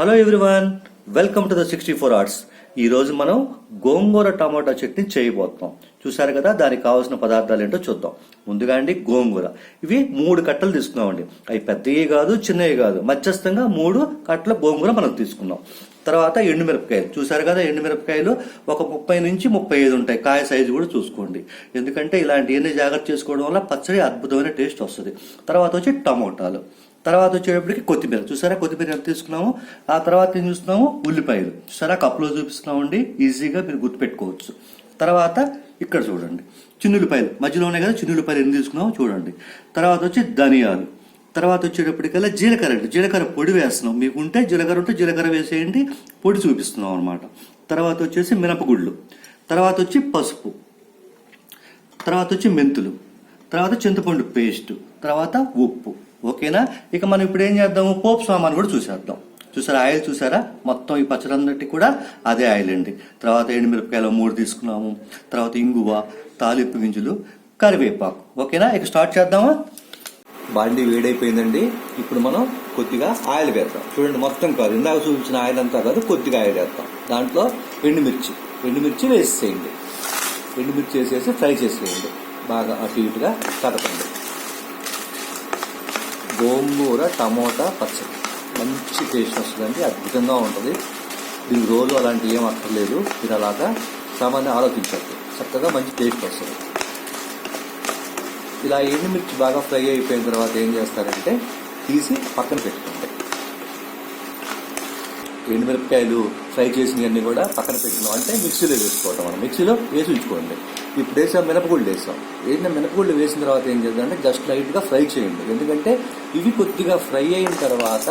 Hello everyone welcome to the sixty four arts ఈ రోజు మనం గోంగూర టమాటా చట్నీ చేయబోతున్నాం. చూసారు కదా దానికి కావాల్సిన పదార్థాలు ఏంటో చూద్దాం. ముందుగా అండి గోంగూర. ఇవి మూడు కట్టలు తీసుకున్నామండి. అవి పెద్దవి కాదు చిన్నవి కాదు. మధ్యస్థంగా మూడు కట్టల గోంగూర మనం తీసుకున్నాం. తర్వాత ఎండుమిరపకాయలు. చూసారు కదా ఎండుమిరపకాయలు ఒక ముప్పై నుంచి ముప్పై ఐదు ఉంటాయి. కాయ సైజు కూడా చూసుకోండి. ఎందుకంటే ఇలాంటివన్నీ జాగ్రత్త చేసుకోవడం వల్ల పచ్చడి అద్భుతమైన టేస్ట్ వస్తుంది. తర్వాత వచ్చి టమోటాలు. తర్వాత వచ్చేటప్పటికి కొత్తిమీర. చూసారా? కొత్తిమీర ఎంత తీసుకున్నాము? ఆ తర్వాత ఏం చూస్తున్నాము? ఉల్లిపాయలు. చూసారా? కప్పులో చూపిస్తున్నామండి. ఈజీగా మీరు గుర్తుపెట్టుకోవచ్చు. తర్వాత ఇక్కడ చూడండి. చిన్నులపాయలు మధ్యలోనే కదా? చిన్నులపాయలు ఎన్ని తీసుకున్నామో చూడండి. తర్వాత వచ్చి ధనియాలు. తర్వాత వచ్చేటప్పటికల్లా జీలకర్ర అండి. జీలకర్ర పొడి వేస్తున్నాం. మీకు ఉంటే జీలకర్ర ఉంటే జీలకర్ర వేసేయండి. పొడి చూపిస్తున్నాం అనమాట తర్వాత వచ్చేసి మినపగుళ్ళు. తర్వాత వచ్చి పసుపు. తర్వాత వచ్చి మెంతులు. తర్వాత చింతపండు పేస్ట్. తర్వాత ఉప్పు. ఓకేనా? ఇక మనం ఇప్పుడు ఏం చేద్దాము? పోపు సామాన్ కూడా చూసేద్దాం. చూసారా? ఆయిల్ చూసారా? మొత్తం ఈ పచ్చడందరికి కూడా అదే ఆయిల్ అండి. తర్వాత ఎండుమిరపకాయలు మూడు తీసుకున్నాము. తర్వాత ఇంగువ తాలింపు గింజలు కరివేపాకు. ఓకేనా? ఇక స్టార్ట్ చేద్దామా? బాండి వేడైపోయిందండి. ఇప్పుడు మనం కొద్దిగా ఆయిల్ వేద్దాం. చూడండి మొత్తం కాదు. ఇందాక చూపించిన ఆయిల్ అంతా కాదు. కొద్దిగా ఆయిల్ వేద్దాం. దాంట్లో ఎండుమిర్చి. ఎండుమిర్చి వేసేయండి. ఎండుమిర్చి వేసేసి ఫ్రై చేసేయండి. బాగా అటు ఇటుగా కదపండి గోంగూర టమోటా పచ్చడి. మంచి టేస్ట్ వస్తుందండి అద్భుతంగా ఉంటుంది. దీని రోజు అలాంటి ఏం అక్కర్లేదు మీరు అలాగా సామాన్య ఆలోచించద్దు చక్కగా మంచి టేస్ట్ వస్తుంది. ఇలా ఎండుమిర్చి బాగా ఫ్రై అయిపోయిన తర్వాత ఏం చేస్తారంటే తీసి పక్కన పెట్టుకోండి. ఎండుమిరపకాయలు ఫ్రై చేసినవన్నీ కూడా పక్కన పెట్టుకున్నాం. అంటే మిక్సీలో వేసుకోవటం మనం మిక్సీలో వేసి ఉంచుకోండి. ఇప్పుడు వేసాం మినపగుళ్ళు వేసాం. వేసిన మినపగుళ్ళు వేసిన తర్వాత ఏం చేద్దామంటే జస్ట్ లైట్గా ఫ్రై చేయండి. ఎందుకంటే ఇవి కొద్దిగా ఫ్రై అయిన తర్వాత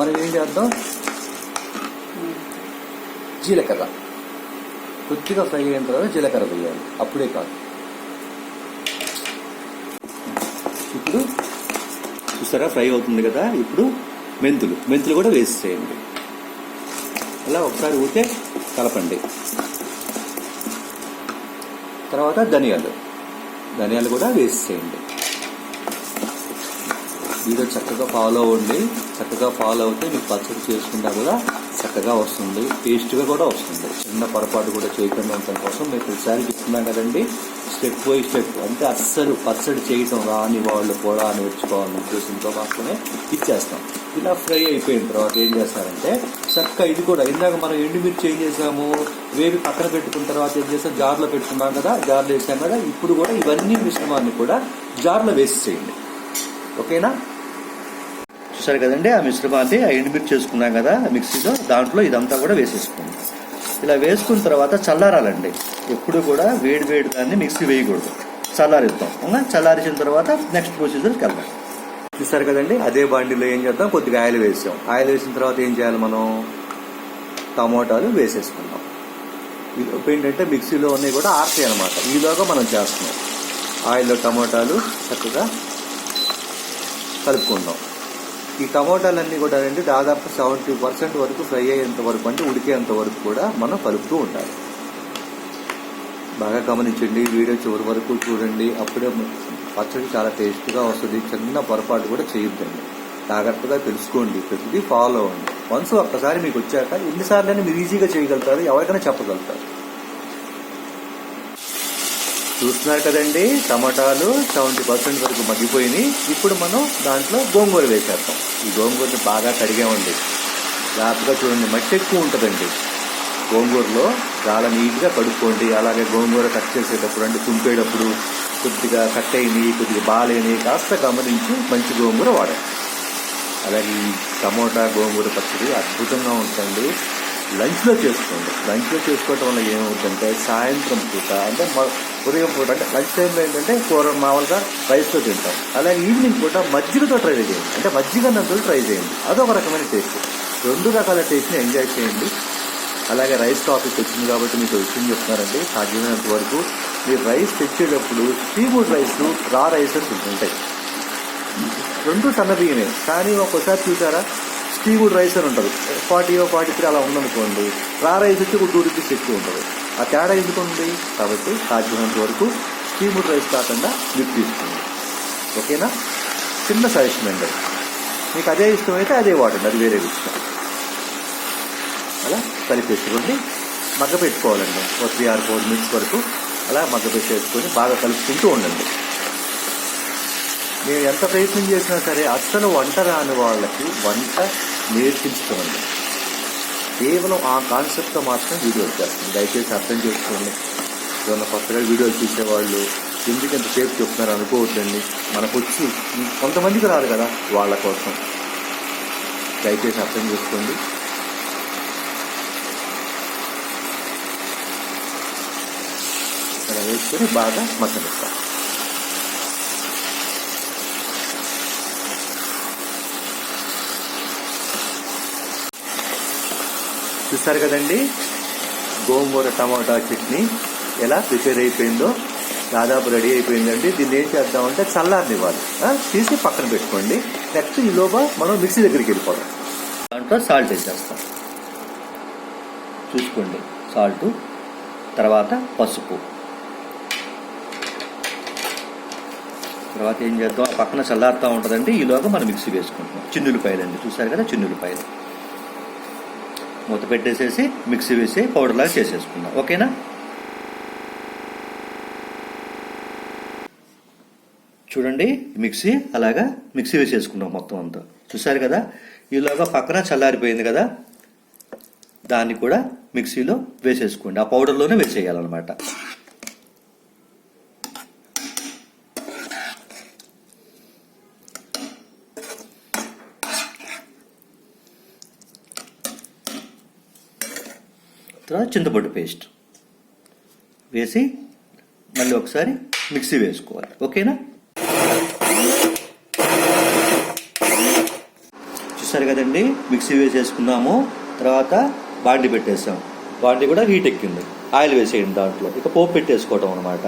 మనం ఏం చేద్దాం? జీలకర్ర. కొద్దిగా ఫ్రై అయిన తర్వాత జీలకర్ర వేయాలి. అప్పుడే కాదు. ఇప్పుడు చూసారా? ఫ్రై అవుతుంది కదా. ఇప్పుడు మెంతులు. మెంతులు కూడా వేసేయండి. అలా ఒకసారి ఊతే కలపండి. తర్వాత ధనియాలు. ధనియాలు కూడా వేస్ట్ చేయండి. వీడియో చక్కగా ఫాలో అవ్వండి. చక్కగా ఫాలో అవుతే మీకు పచ్చడి చేసుకుంటా కూడా చక్కగా వస్తుంది. టేస్ట్గా కూడా వస్తుంది. చిన్న పొరపాటు కూడా చేయకుండా ఉండటం కోసం మీరు ప్రతిసారి చెప్తున్నాం కదండి. స్టెప్ బై స్టెప్ అంటే అస్సలు పచ్చడి చేయటం రాని వాళ్ళు కూడా నేర్చుకోవాలని ఉద్దేశంతో మాత్రమే ఇచ్చేస్తాం. ఇలా ఫ్రై అయిపోయిన తర్వాత ఏం చేస్తారంటే చక్క ఇది కూడా ఇందాక మనం ఎండుమిర్చి ఏం చేసాము వేవి పక్కన పెట్టుకున్న తర్వాత ఏం చేస్తాం జార్లో పెట్టుకున్నాం కదా జార్లో వేసాం కదా ఇప్పుడు కూడా ఇవన్నీ మిశ్రమాన్ని కూడా జార్లో వేసి చేయండి. ఓకేనా? చూసారు కదండి ఆ మిశ్రమాన్ని ఆ ఎండుమిర్చి చేసుకున్నాం కదా మిక్సీలో దాంట్లో ఇదంతా కూడా వేసేసుకోండి. ఇలా వేసుకున్న తర్వాత చల్లారాలండి. ఎప్పుడు కూడా వేడి వేడి దాన్ని మిక్సీ వేయకూడదు. చల్లారిద్దాం. చల్లారిసిన తర్వాత నెక్స్ట్ ప్రొసీజర్కి వెళ్ళాలి చూసారు కదండి. అదే బాండిలో ఏం చేద్దాం? కొద్దిగా ఆయిల్ వేసాం. ఆయిల్ వేసిన తర్వాత ఏం చేయాలి మనం? టమోటాలు వేసేసుకుందాం. ఇది ఏంటంటే మిక్సీలో ఉన్నాయి కూడా ఆర్తాయి అనమాట ఈలోగా మనం చేస్తున్నాం. ఆయిల్లో టమోటాలు చక్కగా కలుపుకుందాం. ఈ టమోటాలన్నీ కూడా అండి దాదాపు సెవెంటీ పర్సెంట్ వరకు ఫ్రై అయ్యేంత వరకు అంటే ఉడికేంత వరకు కూడా మనం కలుపుతూ ఉండాలి. బాగా గమనించండి వీడియో చివరి వరకు చూడండి. అప్పుడే పచ్చడి చాలా టేస్ట్గా వస్తుంది. చిన్న పొరపాటు కూడా చేయొద్దండి. జాగ్రత్తగా తెలుసుకోండి. ప్రతిదీ ఫాలో అవ్వండి. వన్స్ ఒక్కసారి మీకు వచ్చాక ఎన్నిసార్లు మీరు ఈజీగా చేయగలుగుతారు ఎవరికైనా చెప్పగలుగుతారు. చూస్తున్నారు కదండి టమాటాలు సెవెంటీ పర్సెంట్ వరకు మగ్గిపోయినాయి. ఇప్పుడు మనం దాంట్లో గోంగూర వేసేస్తాం ఈ గోంగూరని బాగా కడిగామండి. జాగ్రత్తగా చూడండి మట్టి ఎక్కువ ఉంటుందండి. గోంగూరలో చాలా నీట్గా కడుక్కోండి. అలాగే గోంగూర కట్ చేసేటప్పుడు అంటే తుంపేటప్పుడు కొద్దిగా కట్ అయ్యి కొద్దిగా బాగాలేని కాస్త గమనించి మంచి గోంగూర వాడండి. అలాగే ఈ టమోటా గోంగూర పచ్చడి అద్భుతంగా ఉంటుంది లంచ్లో చేసుకోండి. లంచ్లో చేసుకోవటం వల్ల ఏమవుతుందంటే సాయంత్రం పూట అంటే ఉదయం పూట అంటే లంచ్ టైంలో ఏంటంటే కూర మామూలుగా రైస్తో తింటాం. అలాగే ఈవినింగ్ పూట మజ్జిగతో ట్రై చేయండి. అంటే మజ్జిగ నంతో ట్రై చేయండి. అదొక రకమైన టేస్ట్. రెండు రకాల టేస్ట్ని ఎంజాయ్ చేయండి. అలాగే రైస్ టాపిక్ వచ్చింది కాబట్టి మీకు విషయం చెప్తున్నారండి సాధ్యమైనంత వరకు మీరు రైస్ తెచ్చేటప్పుడు సీఫుడ్ రైస్ రా రైసెస్ ఉంటాయి రెండు సన్న కానీ ఒక్కోసారి చూసారా? స్టీవుడ్ రైస్ అని ఉంటుంది. ఫార్టీ ఫార్టీ త్రీ అలా ఉందనుకోండి రా రైస్ వచ్చి ఒక టూ రూపీస్ ఎక్కువ ఉంటుంది. ఆ తేడా ఎందుకు ఉంది కాబట్టి సాధ్యమైనంత వరకు స్టీవుడ్ రైస్ కాకుండా మీరు తీసుకోండి. ఓకేనా? చిన్న సజెషన్ అండి. మీకు అదే ఇష్టమైతే అదే వాడండి. అది వేరే విషయం. అలా కలిపేసుకోండి మగ్గ పెట్టుకోవాలండి. ఒక త్రీ ఆర్ ఫోర్ మినిట్స్ వరకు అలా మగ్గ పెట్టేసుకొని బాగా కలుపుకుంటూ ఉండండి. నేను ఎంత ప్రయత్నం చేసినా సరే అస్సలు వంట రాని వాళ్ళకి వంట నేర్పించుకోండి. కేవలం ఆ కాన్సెప్ట్తో మాత్రం వీడియో చేస్తుంది దయచేసి అర్థం చేసుకోండి. ఏమన్నా కొత్తగా వీడియోలు చూసేవాళ్ళు ఎందుకు ఎంత సేపు చెప్తున్నారు అనుకోవద్దండి. మనకు వచ్చి కొంతమందికి రాదు కదా వాళ్ళ కోసం. దయచేసి అర్థం చేసుకోండి. వేసుకొని బాగా మగ్గనిస్తాం చూస్తారు కదండి? గోంగూర టమాటా చట్నీ ఎలా ప్రిపేర్ అయిపోయిందో దాదాపు రెడీ అయిపోయిందండి. దీన్ని ఏం చేద్దామంటే చల్లారనివ్వాలి. తీసి పక్కన పెట్టుకోండి. నెక్స్ట్ ఈ లోపల మనం మిక్సీ దగ్గరికి వెళ్ళిపోదాం. దాంట్లో సాల్ట్ వేసేస్తాం. చూసుకోండి. సాల్ట్ తర్వాత పసుపు. తర్వాత ఏం చేద్దాం? ఆ పక్కన చల్లారుతూ ఉంటుందండి. ఈలోగా మనం మిక్సీ వేసుకుంటాం చిన్నులపాయలండి. చూసారు కదా చిన్నులపాయలు. మూత పెట్టేసేసి మిక్సీ వేసి పౌడర్ లాగా చేసేసుకుందాం. ఓకేనా? చూడండి. మిక్సీ అలాగా మిక్సీ వేసేసుకున్నాం మొత్తం అంతా. చూసారు కదా? ఈలోగా పక్కన చల్లారిపోయింది కదా? దాన్ని కూడా మిక్సీలో వేసేసుకోండి. ఆ పౌడర్లోనే వేసేయాలన్నమాట. చింతపండు పేస్ట్. వేసి మళ్ళీ ఒకసారి మిక్సీ వేసుకోవాలి. ఓకేనా? చూసారు కదండి? మిక్సీ వేసేసుకున్నాము. తర్వాత బాండి పెట్టేసాం. బాండి కూడా హీట్ ఎక్కింది. ఆయిల్ వేసేయండి దాంట్లో. ఇక పోపు పెట్టేసుకోవటం అనమాట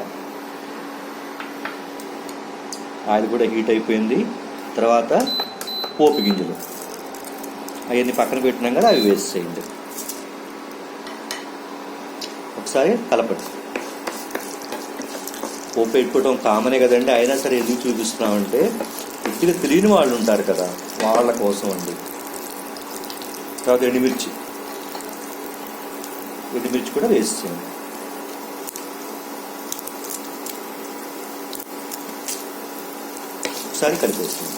ఆయిల్ కూడా హీట్ అయిపోయింది. తర్వాత పోపు గింజలు. అవన్నీ పక్కన పెట్టినాం కదా అవి వేసేయండి ఒకసారి కలపండి. పోపు పెట్టుకోవడం కామనే కదండి. అయినా సరే ఎందుకు చూపిస్తున్నామంటే ఇట్లా తెలియని వాళ్ళు ఉంటారు కదా వాళ్ళ కోసం అండి. తర్వాత ఎండుమిర్చి. ఎండుమిర్చి కూడా వేసేయండి ఒకసారి కలిపేస్తుంది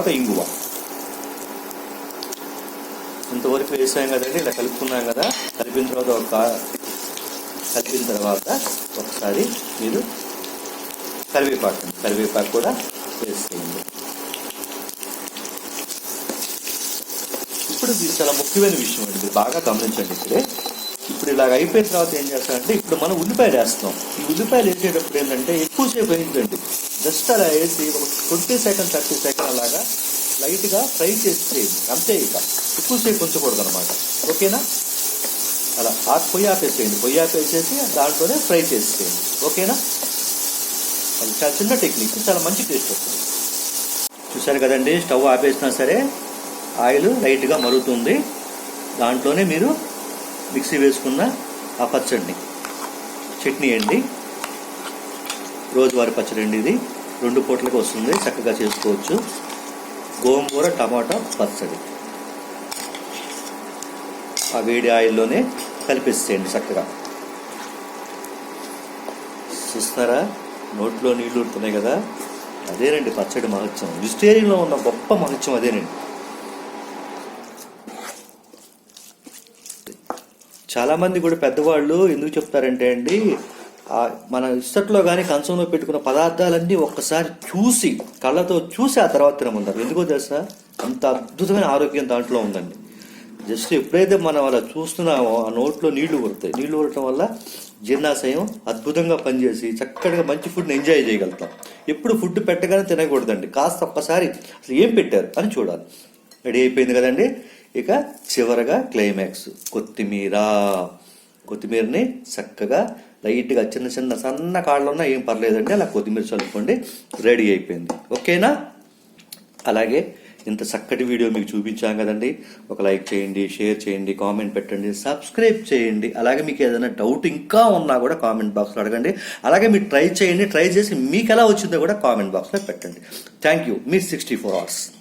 తర్వాత ఇంగువ. ఇంతవరకు వేసాం కదండి ఇలా కలుపుకున్నాం కదా కలిపిన తర్వాత ఒక కలిపిన తర్వాత ఒకసారి మీరు కరివేపాకు కరివేపాకు కూడా వేసేయండి ఇప్పుడు ఇది చాలా ముఖ్యమైన విషయం అండి బాగా గమనించండి ఇప్పుడే. ఇప్పుడు ఇలాగ అయిపోయిన తర్వాత ఏం చేస్తారంటే ఇప్పుడు మనం ఉల్లిపాయలు వేస్తాం ఈ ఉల్లిపాయలు వేసేటప్పుడు ఏంటంటే ఎక్కువసేపు వేయించండి. జస్ట్ అలా వేసి ఒక ట్వంటీ సెకండ్ థర్టీ సెకండ్ అలాగా లైట్గా ఫ్రై చేసి చేయండి. అంతే ఇక. ఎక్కువసేపు ఉంచకూడదు అనమాట ఓకేనా? అలా ఆ పొయ్యి ఆపేసేయండి. పొయ్యి ఆపేసేసి దాంట్లోనే ఫ్రై చేసేయండి ఓకేనా? అది చాలా చిన్న టెక్నిక్. చాలా మంచి టేస్ట్ వస్తుంది. చూసారు కదండి స్టవ్ ఆపేసినా సరే ఆయిల్ లైట్గా మరుగుతుంది. దాంట్లోనే మీరు మిక్సీ వేసుకున్న ఆ పచ్చడిని. చట్నీ అండి. రోజువారి పచ్చడి అండి ఇది. రెండు పూటలకు వస్తుంది. చక్కగా చేసుకోవచ్చు. గోంగూర టమాటా పచ్చడి. ఆ వేడి ఆయిల్లోనే కలిపిస్తేయండి చక్కగా. చూస్తారా? నోట్లో నీళ్ళు ఉడుతున్నాయి కదా. అదేనండి పచ్చడి మహత్యం. వెజిటేరియన్లో ఉన్న గొప్ప మహత్యం అదేనండి. చాలామంది కూడా పెద్దవాళ్ళు ఎందుకు చెప్తారంటే అండి మన ఇస్తట్లో కానీ కంచంలో పెట్టుకున్న పదార్థాలన్నీ ఒక్కసారి చూసి కళ్ళతో చూసి ఆ తర్వాత తినమంటారు. ఎందుకో తెలుసా? అంత అద్భుతమైన ఆరోగ్యం దాంట్లో ఉందండి. జస్ట్ ఎప్పుడైతే మనం అలా చూస్తున్నామో ఆ నోట్లో నీళ్ళు కొడతాయి నీళ్ళు కొట్టడం వల్ల జీర్ణాశయం అద్భుతంగా పనిచేసి చక్కగా మంచి ఫుడ్ని ఎంజాయ్ చేయగలుగుతాం. ఎప్పుడు ఫుడ్ పెట్టగానే తినకూడదండి. కాస్త ఒక్కసారి అసలు ఏం పెట్టారు అని చూడాలి. రెడీ అయిపోయింది కదండి? ఇక చివరగా క్లైమాక్స్. కొత్తిమీర. కొత్తిమీరని చక్కగా లైట్గా చిన్న చిన్న సన్న కాళ్ళు ఉన్నా ఏం పర్లేదండి అలా కొత్తిమీర చల్లుకోండి రెడీ అయిపోయింది. ఓకేనా? అలాగే ఇంత చక్కటి వీడియో మీకు చూపించాం కదండి. ఒక లైక్ చేయండి షేర్ చేయండి కామెంట్ పెట్టండి సబ్స్క్రైబ్ చేయండి. అలాగే మీకు ఏదైనా డౌట్ ఇంకా ఉన్నా కూడా కామెంట్ బాక్స్లో అడగండి. అలాగే మీరు ట్రై చేయండి ట్రై చేసి మీకు ఎలా వచ్చిందో కూడా కామెంట్ బాక్స్లో పెట్టండి. Thank you. Me sixty four hours.